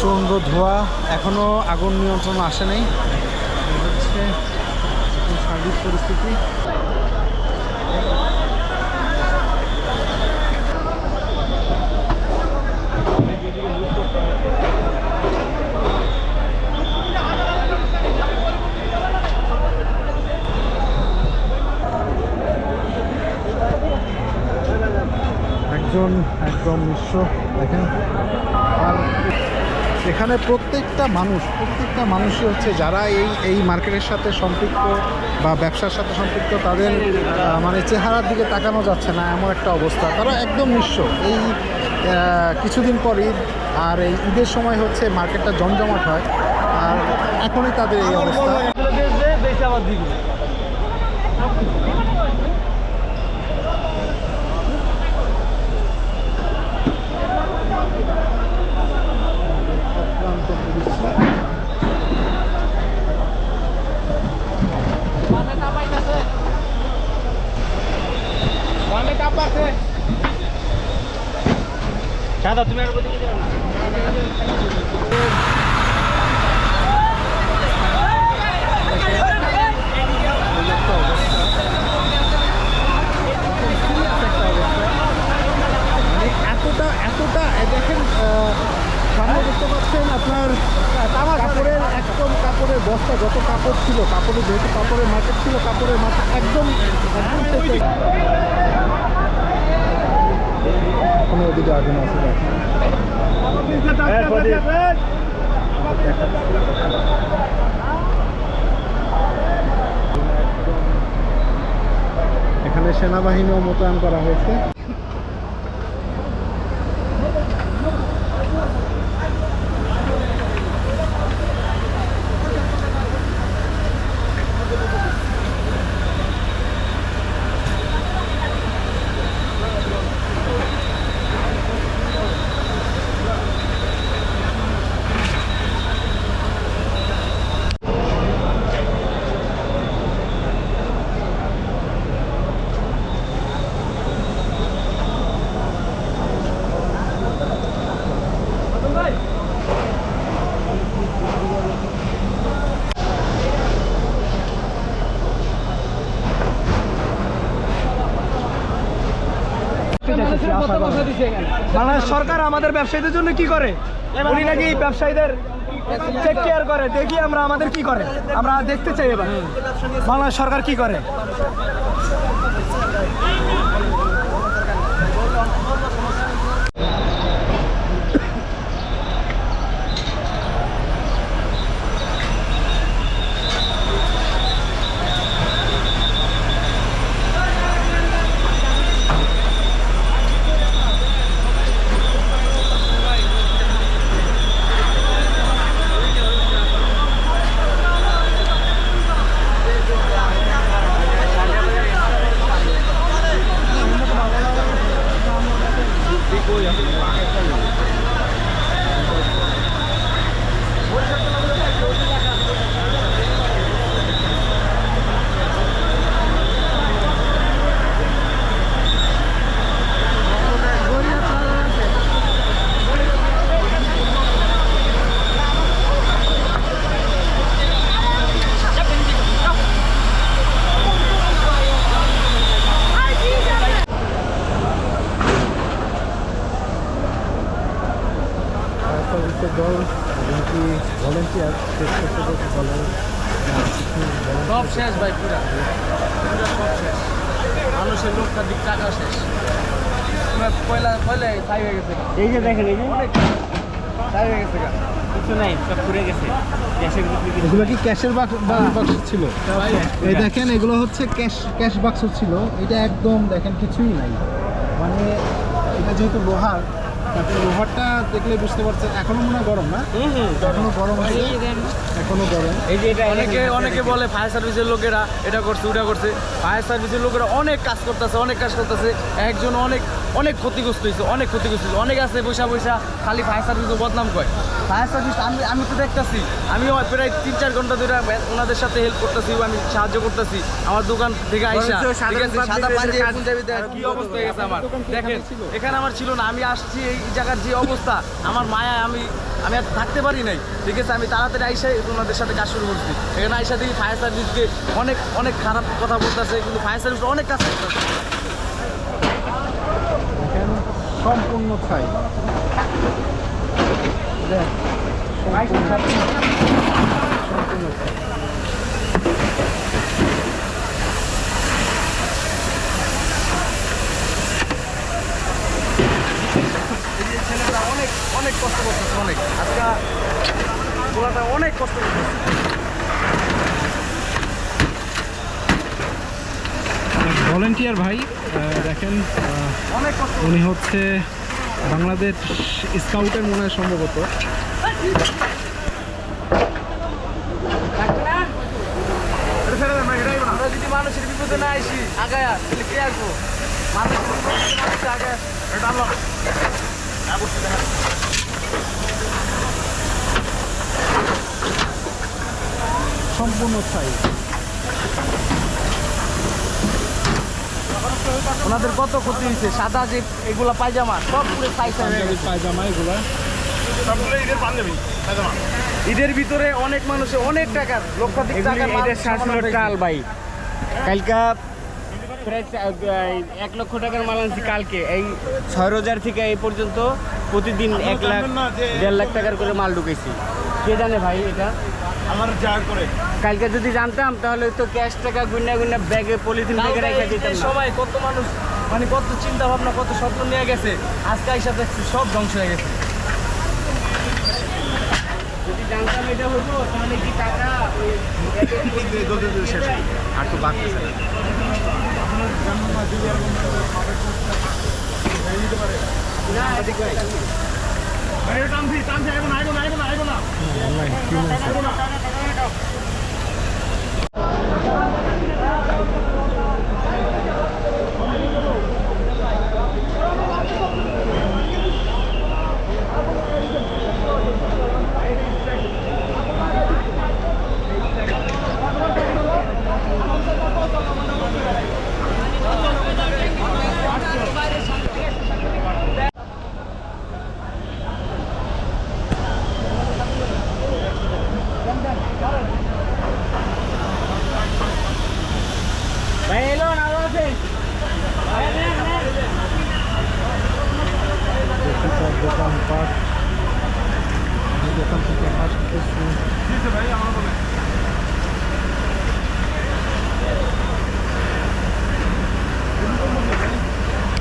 প্রচণ্ড ধোঁয়া। এখনও আগুন নিয়ন্ত্রণ আসে নাই। হচ্ছে সার্বিক পরিস্থিতি। একজন একদম নিঃস্ব, দেখেন। আর এখানে প্রত্যেকটা মানুষ, প্রত্যেকটা মানুষই হচ্ছে যারা এই এই মার্কেটের সাথে সম্পৃক্ত বা ব্যবসার সাথে সম্পৃক্ত, তাদের মানে চেহারার দিকে তাকানো যাচ্ছে না, এমন একটা অবস্থা। তারা একদম নিঃস্ব। এই কিছুদিন পর ঈদ, আর এই ঈদের সময় হচ্ছে মার্কেটটা জমজমাট হয়, আর এখনই তাদের এই অবস্থা। দাদা, তুমি আর মানে এতটা এতটা দেখেন সামনে দেখতে পাচ্ছেন আপনার কাপড়ের একদম কাপড়ের বস্তা, যত কাপড় ছিল, কাপড়ের যেহেতু কাপড়ের মার্কেট ছিল, কাপড়ের মার্কেট একদম একদম থেকে এখনও ওদিকে আগুন আছে এখানে সেনাবাহিনীও মোতায়েন করা হয়েছে। বাংলাদেশ সরকার আমাদের ব্যবসায়ীদের জন্য কি করে? উনি নাকি ব্যবসায়ীদের চেক কেয়ার করে। দেখি আমরা আমাদের কি করে। আমরা দেখতে চাই এবার। বাংলাদেশ সরকার কি করে? সার্ভিসের দল এবং ভলেন্টিয়ার শেষ করতে করতে সব শেষ ভাই পুরা। পুরা সব শেষ। মানুষের লোকটার দিক টাকা শেষ। পুরা পয়লা পয়লা তাই হয়ে গেছে। এই যে দেখেন এই যে। তাই হয়ে গেছে কিছু নাই সব ঘুরে গেছে। এগুলো কি ক্যাশের বাক্স বাক্স ছিল? এই দেখেন এগুলো হচ্ছে ক্যাশ ক্যাশ বাক্স ছিল। এটা একদম দেখেন কিছুই নাই। মানে এটা যেহেতু লোহার তাতে লোহারটা দেখলে বুঝতে পারছেন এখনও মনে হয় গরম না? এখনও গরম আছে এখনও গরম। এই যে এটা অনেকে অনেকে বলে ফায়ার সার্ভিসের লোকেরা এটা করছে ওটা করছে। ফায়ার সার্ভিসের লোকেরা অনেক কাজ করতেছে অনেক কাজ করতেছে। একজন অনেক অনেক ক্ষতিগ্রস্ত হয়েছে অনেক ক্ষতিগ্রস্ত হয়েছে। অনেক আছে বৈশা বৈশা খালি ফায়ার সার্ভিস বদনাম করে। ফায়ার সার্ভিস আমি আমি তো দেখতেছি আমিও প্রায় তিন চার ঘণ্টা ধরে ওনাদের সাথে হেল্প করতেছি আমি সাহায্য করতেছি আমার দোকান থেকে আইসা সাদা কি অবস্থা হয়ে গেছে আমার? দেখেন এখানে আমার ছিল না আমি আসছি এই জায়গার যে অবস্থা আমার মায়া আমি আমি আর থাকতে পারি নাই। ঠিক আছে আমি তাড়াতাড়ি আইসাই ওনাদের সাথে কাজ শুরু করছি। এখানে আইসা দেখি ফায়ার সার্ভিসকে অনেক অনেক খারাপ কথা বলতেছে কিন্তু ফায়ার সার্ভিস অনেক কাজ করতেছে সম্পূর্ণ যে ছেলেটা অনেক অনেক কষ্ট করতেছে অনেক। আজকে অনেক কষ্ট করতেছে। ভলেন্টিয়ার ভাই দেখেন উনি হচ্ছে বাংলাদেশ স্কাউটের মনে হয় সম্ভবত। মানুষের বিপদে না আসি আসব সম্পূর্ণ ছাই ওনাদের কত ক্ষতি হয়েছে? সাদা যে এগুলা পায়জামা সব পুরো পায়জামা। এগুলা। ঈদের ভিতরে অনেক মানুষের অনেক টাকা লক্ষাধিক টাকার হলো টাল ভাই। কালকা প্রায় এক লক্ষ টাকার মাল আনছি কালকে। এই ছয় রোজার থেকে এই পর্যন্ত প্রতিদিন এক লাখ দেড় লাখ টাকার করে মাল ঢুকেছি। কে জানে ভাই এটা? আমার যা করে। কালকে যদি জানতাম তাহলে তো ক্যাশ টাকা গুন্না গুন্না ব্যাগে পলিথিন ব্যাগে রেখে দিতাম। সময় কত মানুষ মানে কত চিন্তা ভাবনা কত স্বপ্ন নিয়ে গেছে আজকে আইসা দেখছি সব ধ্বংস হয়ে গেছে। যদি জানতাম এটা হতো তাহলে কি টাকা ওই আর তো বাড়তেছে না ไปตามที่ตามใจคนไหนคนไหนคนไหนคนไหน